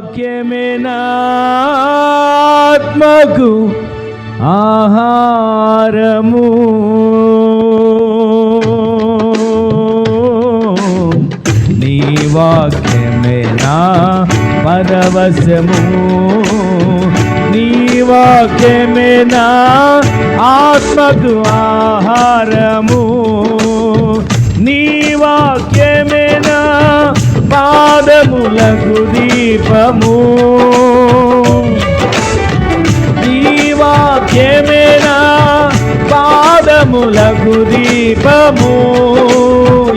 వాక్యమే ఆహారము. నీ వాక్యమేనా పరవశము? నీ వాక్యమేనా ఆత్మకు ఆహారము? నీ వాక్యమేనా పాదములకు దీపము దీవాక్యమేనా వాక్యమే నా పాదములకు దీపము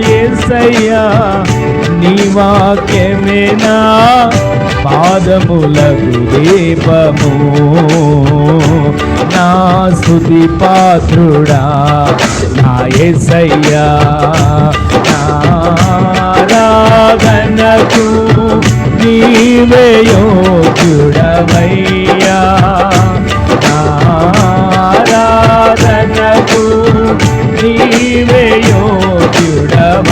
యేసయ్యా నీ వాక్యమేనా పాదములకు దీపము నా స్తుతి పాత్రుడా నా యేసయ్యా నా ఆరాధనకు నీవే యోగ్యుడవయ్యా ఆరాధనకు నీవే యోగ్యుడవయ్యా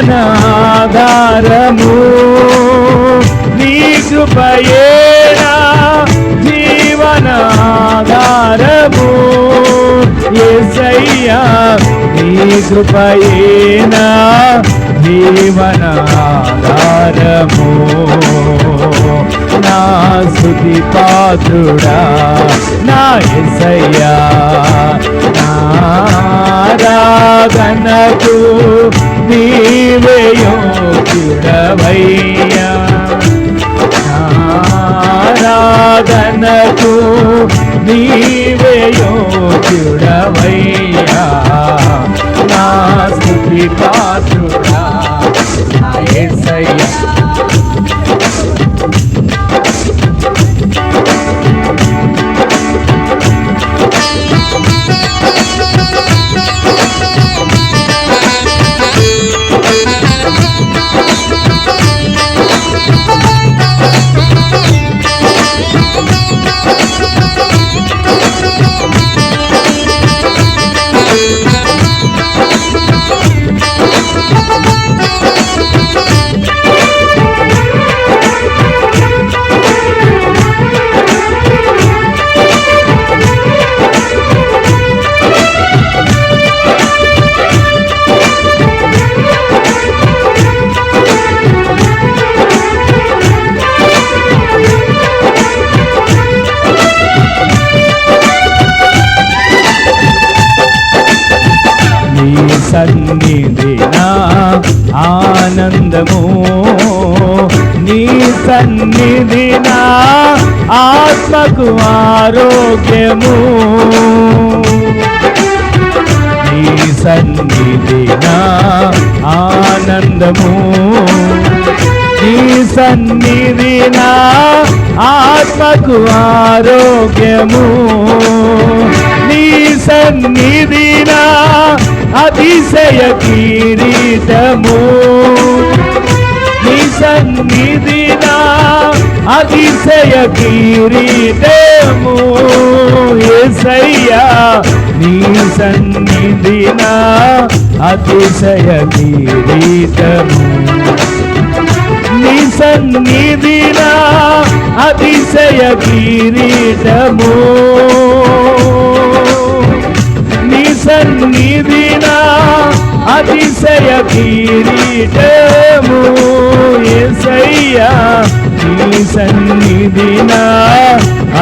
జీవనాధారము నీ కృపయేనా జీవనాధారము. యేసయ్యా నీ కృపయేనా జీవనాధారము. నా స్తుతి పాత్రుడా నా ఎసయ్యా నా ఆరాధనకు నీ యోగ్యుడవయ్యా ఆరాధనకు నీవే నా స్థుతి పాత్ర ఆనందము? నీ సన్నిధి నా ఆత్మకు ఆరోగ్యము? నీ సన్నిధి నా ఆనందము? నీ సన్నిధి నా ఆత్మకు ఆరోగ్యము? నీ సన్నిధి నా అతిశయ జీవితము నీ సన్నిధి నా అతిశయ కిరీటము. ఏసయ్యా నీ సన్నిధిన అతిశయ కిరీటము. నీ సన్నిధిన అతిశయ కిరీటము. కిరీటము ఎసయ్యా నీ సన్నిధిన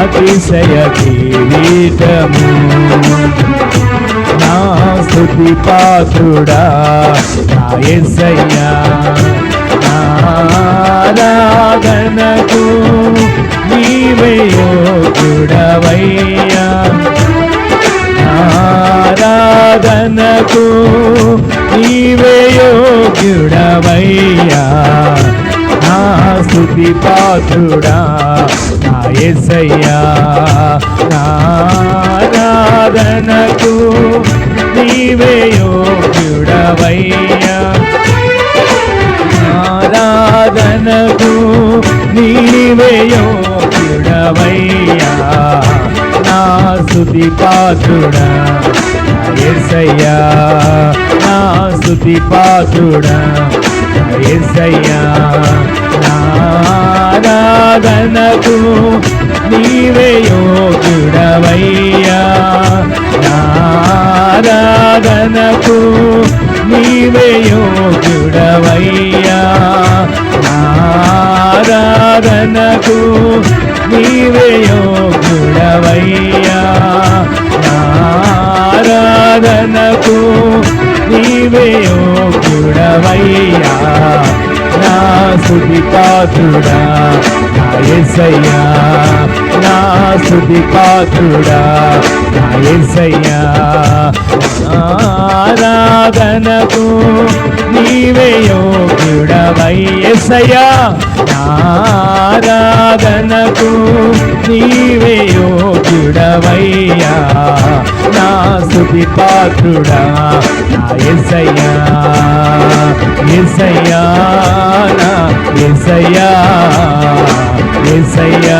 అతిశయ కిరీటము. నా స్థుతి పాత్రుడా నా ఎసయ్యా ఆరాధనకు నీవే యోగుడవయ్యా ఆరాధనకు నీవే యోగ్యుడవయ్యా నా స్థుతి పాత్రుడా నా ఎసయ్యా నా నీవే యోగ్యుడవయ్యా. నారాధనకు నీవే యోగ్యుడవయ్యా. నా స్థుతి పాత్రుడా ఎసయ్యా నా స్థుతి పాత్రుడా. ఎసయ్యా నారాధనకు నీవే యోగుడవయ్యా నారాధనకు నీవే యోగుడవయ్యా నారాధనకు నీవే యో నీవే యోగుడవయ్యా నా సుధిపాత్రుడా నా ఎసయ్యా సుధిపాత్రుడా నాయసయ్యా ఆరాధనకు నీవే యోగ్యుడవయ్యసయ్యా ఆరాధనకు నీవే యోగ్యుడవయ్యా నా సుది నాయసయ్యా ఎసయ్యా నా ఎసయ్యా ఎసయ్యా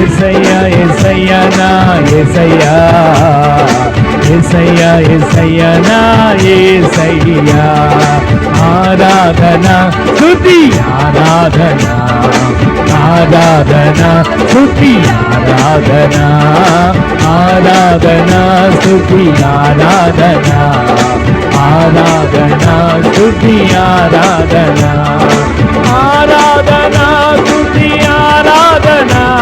ఎసయ్యా ఎసయ్యా నా ఎసయ్యా ఎసయ్యా ఎసయ్యా నా ఎసయ్యా ఆరాధన స్తుతి ఆరాధన. ఆరాధన స్తుతి ఆరాధన. ఆరాధన స్తుతి ఆరాధన. ఆరాధన స్తుతి ఆరాధన. ఆరాధన స్తుతి ఆరాధన.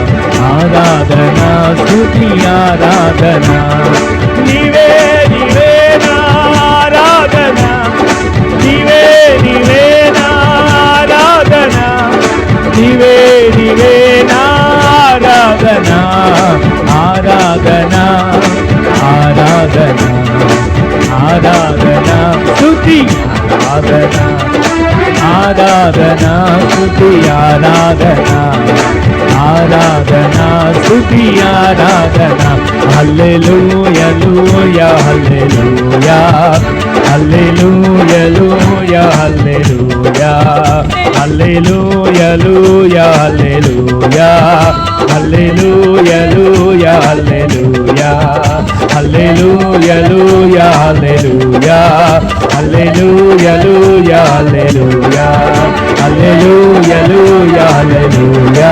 ఆరాధన స్థుతి ఆరాధన నీవే నీవే నా ఆరాధన నీవే నీవే నా ఆరాధన నీవే నీవే నా ఆరాధన ఆరాధన ఆరాధన ఆరాధన స్థుతి ఆరాధన ఆరాధన స్తుతి ఆరాధన ఆరాధన స్థుతి ఆరాధన హల్లెలూయలూయా హల్లెలూయా హల్లెలూయలూయా హల్లెలూయా హల్లెలూయలూయా హల్లెలూయా హల్లెలూయలూయా హల్లెలూయా హల్లెలూయలూయా హల్లెలూయా హల్లెలూయలూయా హల్లెలూయా హల్లెలూయలూయా హల్లెలూయా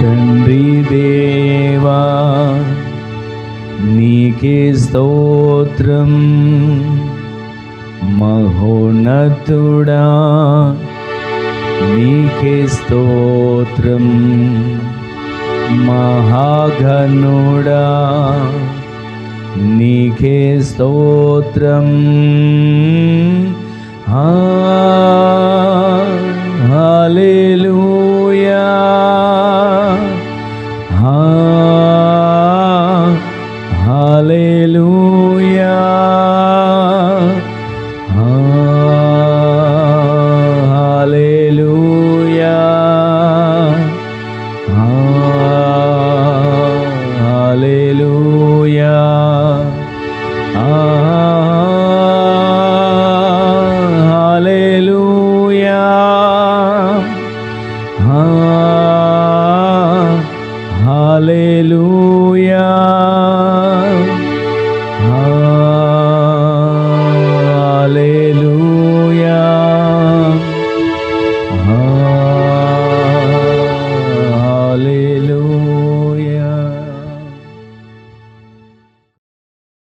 తండ్రి దేవా నీకే స్తోత్రం. మహోన్నతుడా నీకే స్తోత్రం. మహాఘనుడా నీకే స్తోత్రం. ఆ,